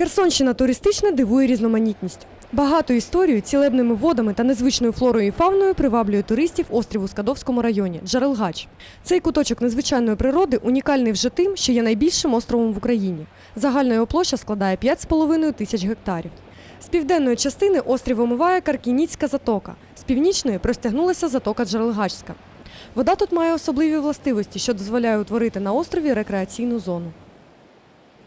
Херсонщина туристична дивує різноманітністю. Багато історію, цілебними водами та незвичною флорою і фауною приваблює туристів острів у Скадовському районі Джарелгач. Цей куточок незвичайної природи унікальний вже тим, що є найбільшим островом в Україні. Загальна його площа складає 5,5 тисяч гектарів. З південної частини острів омиває Каркініцька затока, з північної простягнулася затока Джарелгачська. Вода тут має особливі властивості, що дозволяє утворити на острові рекреаційну зону.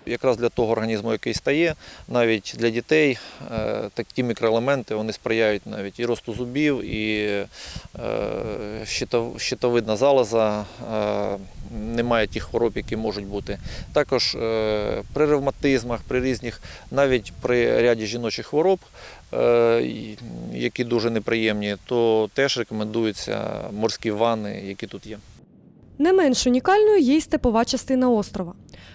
Якраз для того організму, який стає, навіть для дітей е, такі мікроелементи вони сприяють навіть і росту зубів, і е, щитовидна залоза, е, немає тих хвороб, які можуть бути. Також при ревматизмах, при різних, навіть при ряді жіночих хвороб, які дуже неприємні, то теж рекомендуються морські ванни, які тут є. Не менш унікальною є й степова частина острова.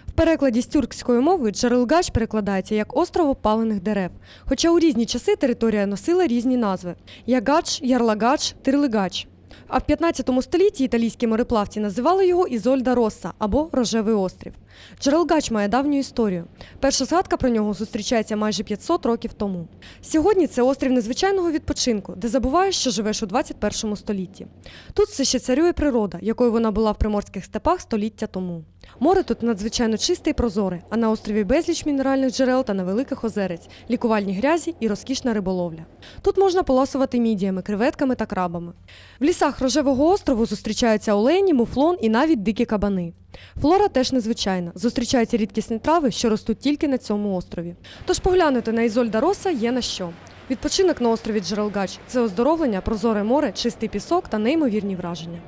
В перекладі з тюркської мови Джарилгач перекладається як остров опалених дерев, хоча у різні часи територія носила різні назви: Ягач, Ярлагач, Тирлигач. А в 15 столітті італійські мореплавці називали його Ізольда Росса або Рожевий острів. Джерелгач має давню історію. Перша згадка про нього зустрічається майже 500 років тому. Сьогодні це острів незвичайного відпочинку, де забуваєш, що живеш у 21 столітті. Тут все ще царює природа, якою вона була в приморських степах століття тому. Море тут надзвичайно чисте і прозоре, а на острові безліч мінеральних джерел та невеликих озерець, лікувальні грязі і розкішна риболовля. Тут можна поласувати мідіями, креветками та крабами. В лісах рожевого острову зустрічаються олені, муфлон і навіть дикі кабани. Флора теж незвичайна. Зустрічаються рідкісні трави, що ростуть тільки на цьому острові. Тож поглянути на Ізольда Роса є на що. Відпочинок на острові Джерелгач це оздоровлення, прозоре море, чистий пісок та неймовірні враження.